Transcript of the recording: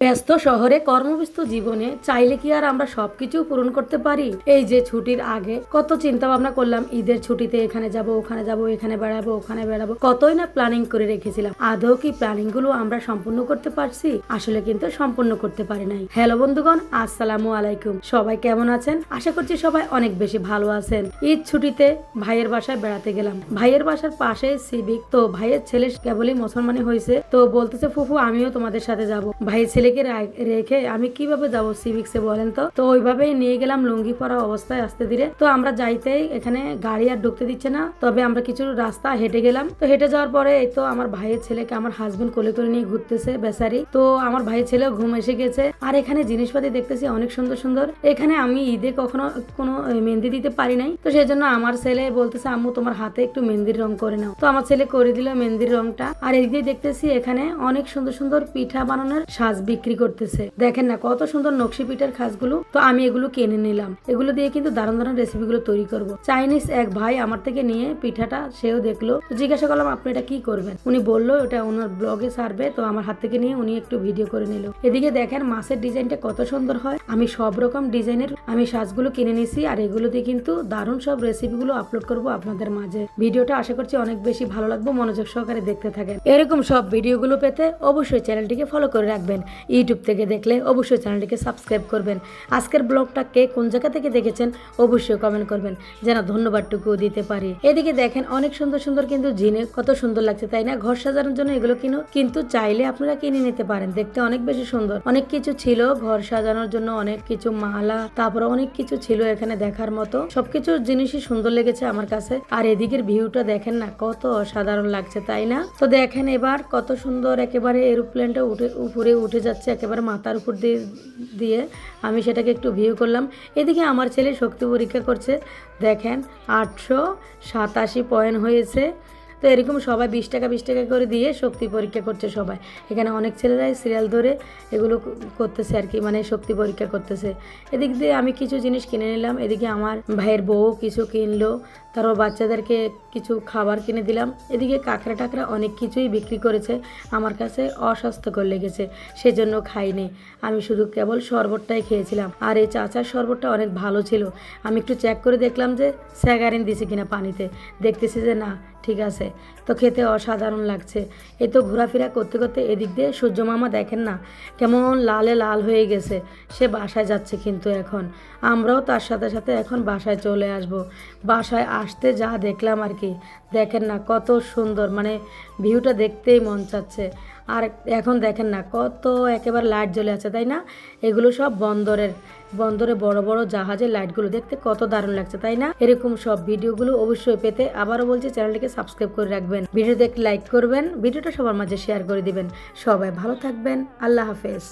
ব্যস্ত শহরে কর্মব্যস্ত জীবনে চাইলে কি আর আমরা সবকিছু পূরণ করতে পারি? এই যে ছুটির আগে কত চিন্তা ভাবনা করলাম, ঈদের ছুটিতে এখানে যাব, ওখানে যাব, এখানে বেড়াবো, ওখানে বেড়াবো। কতই না প্ল্যানিং করে রেখেছিলাম। আদৌ কি প্ল্যানিংগুলো আমরা সম্পূর্ণ করতে পারছি? আসলে কিন্তু সম্পূর্ণ করতে পারি নাই। হ্যালো বন্ধুগণ, আসসালামু আলাইকুম। সবাই কেমন আছেন? আশা করছি সবাই অনেক বেশি ভালো আছেন। ঈদ ছুটিতে ভাইয়ের বাসায় বেড়াতে গেলাম। ভাইয়ের বাসার পাশে সিভিক, তো ভাইয়ের ছেলে কেবলই মুসলমানি হয়েছে। তো বলতেছে, ফুফু, আমিও তোমাদের সাথে যাব। ভাইয়ের ছেলেকে রেখে আমি কীভাবে যাব সিভিক্সে বলেন তো? তো ওইভাবেই নিয়ে গেলাম লুঙ্গি পরা অবস্থায় আসতে ধীরে। তো আমরা যাইতেই এখানে গাড়ি আর ঢুকতে দিচ্ছে না। তবে আমরা কিছু রাস্তা হেঁটে গেলাম। তো হেঁটে যাওয়ার পরে এই তো আমার ভাইয়ের ছেলেকে আমার হাজবেন্ড কোলে করে নিয়ে ঘুরতেছে বেচারি। তো আমার ভাইয়ের ছেলেও ঘুম এসে গেছে। আর এখানে জিনিসপাতি দেখতেছি অনেক সুন্দর সুন্দর। এখানে আমি ঈদে কখনো কোনো মেহেন্দি দিতে পারি নাই। তো সেই জন্য আমার ছেলে বলতেছে, আম্মু, তোমার হাতে একটু মেহেন্দির রং করে নাও। তো আমার ছেলে করে দিল মেহেন্দির রংটা। আর এদিকে দেখতেছি এখানে অনেক সুন্দর সুন্দর পিঠা বানানোর সাজ বিক্রি করতেছে। দেখেন না, কত সুন্দর নকশি পিঠার খাসগুলো। তো আমি এগুলো কিনে নিলাম। এগুলো দিয়ে কিন্তু দারুণ দারুণ রেসিপিগুলো তৈরি করব। চাইনিজ এক ভাই আমার থেকে নিয়ে পিঠাটা সেও দেখল। জিজ্ঞাসা করলাম, আপনি এটা কি করবেন? উনি বলল, এটা ওনার ব্লগে সারবে তো আমার হাত থেকে নিয়ে উনি একটু ভিডিও করে নিল। এদিকে দেখেন, মাছের ডিজাইনটা কত সুন্দর হয়। আমি সব রকম ডিজাইনের আমি সাজগুলো কিনে নিয়েছি আর এগুলো দিয়ে কিন্তু দারুণ সব রেসিপিগুলো আপলোড করব আপনাদের মাঝে। ভিডিওটা আশা করছি অনেক বেশি ভালো লাগবে। মনোযোগ সহকারে দেখতে থাকেন। এরকম সব ভিডিওগুলো পেতে অবশ্যই চ্যানেলটিকে ফলো করে রাখবেন। ইউটিউব থেকে দেখলে অবশ্যই চ্যানেলটিকে সাবস্ক্রাইব করবেন। আজকের ব্লগটা কে কোন জায়গা থেকে দেখেছেন অবশ্যই কমেন্ট করবেন। যেন ধন্যবাদটুকু দিতে পারি। এদিকে দেখেন অনেক সুন্দর সুন্দর কিন্তু জিনে কত সুন্দর লাগছে, তাই না? ঘর সাজানোর জন্য এগুলো কিনো কিন্তু চাইলে আপনারা কিনে নিতে পারেন। দেখতে অনেক বেশি সুন্দর। অনেক কিছু ছিল ঘর সাজানোর জন্য, অনেক কিছু মালা, তারপরে অনেক কিছু ছিল এখানে দেখার মতো। সবকিছু জিনিসই সুন্দর লেগেছে আমার কাছে। আর এদিকের ভিউটা দেখেন না, কত অসাধারণ লাগছে, তাই না? তো দেখেন এবার কত সুন্দর একেবারে এরোপ্লেনটা উঠে উপরে উঠে যাচ্ছে। একেবারে মাথার উপর দিয়ে দিয়ে আমি সেটাকে একটু ভিউ করলাম। এদিকে আমার ছেলে শক্তি পরীক্ষা করছে। দেখেন, আটশো সাতাশি পয়েন্ট হয়েছে। তো এরকম সবাই বিশ টাকা বিশ টাকা করে দিয়ে শক্তি পরীক্ষা করছে সবাই। এখানে অনেক ছেলেরাই সিরিয়াল ধরে এগুলো করতেছে আর কি মানে শক্তি পরীক্ষা করতেছে। এদিক দিয়ে আমি কিছু জিনিস কিনে নিলাম। এদিকে আমার ভাইয়ের বউ কিছু কিনলো তারপর বাচ্চাদেরকে কিছু খাবার কিনে দিলাম। এদিকে কাঁকড়া টাকড়া অনেক কিছুই বিক্রি করেছে। আমার কাছে অস্বাস্থ্যকর লেগেছে, সেজন্য খাইনি। আমি শুধু কেবল শরবতটাই খেয়েছিলাম। আর এই চাচার শরবতটা অনেক ভালো ছিল। আমি একটু চেক করে দেখলাম যে স্যাগারিন দিছে কিনা পানিতে। দেখতেছি যে না ঠিক আছে? তো খেতে অসাধারণ লাগছে। এই তো ঘোরাফেরা করতে করতে এদিক দিয়ে সূর্য মামা দেখেন না, কেমন লালে লাল হয়ে গেছে। সে বাসায় যাচ্ছে কিন্তু এখন। আমরাও তার সাথে সাথে এখন বাসায় চলে আসব। বাসায় আসতে যা দেখলাম আর কি। দেখেন না কত সুন্দর মানে ভিউটা দেখতেই মন চাচ্ছে। আর এখন দেখেন না, কত একেবারে লাইট জ্বলে আছে, তাই না? এগুলো সব বন্দরের, বন্দরে বড় বড় জাহাজের লাইটগুলো দেখতে কত দারুণ লাগছে, তাই না? এরকম সব ভিডিওগুলো অবশ্যই পেতে আবারও বলছি, চ্যানেলটিকে সাবস্ক্রাইব করে রাখবেন। ভিডিও দেখতে লাইক করবেন, ভিডিওটা সবার মাঝে শেয়ার করে দিবেন। সবাই ভালো থাকবেন, আল্লাহ হাফেজ।